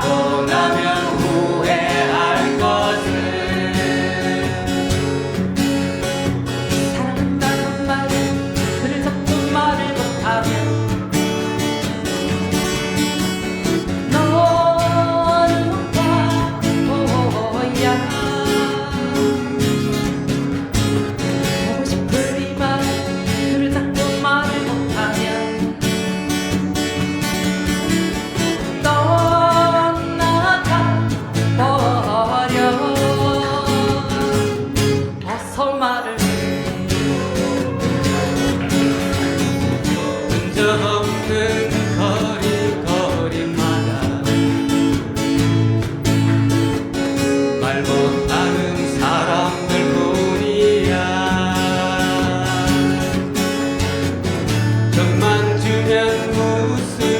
가고 나면 없는 거리거리마다 말 못하는 사람들 뿐이야. 돈만 주면 무슨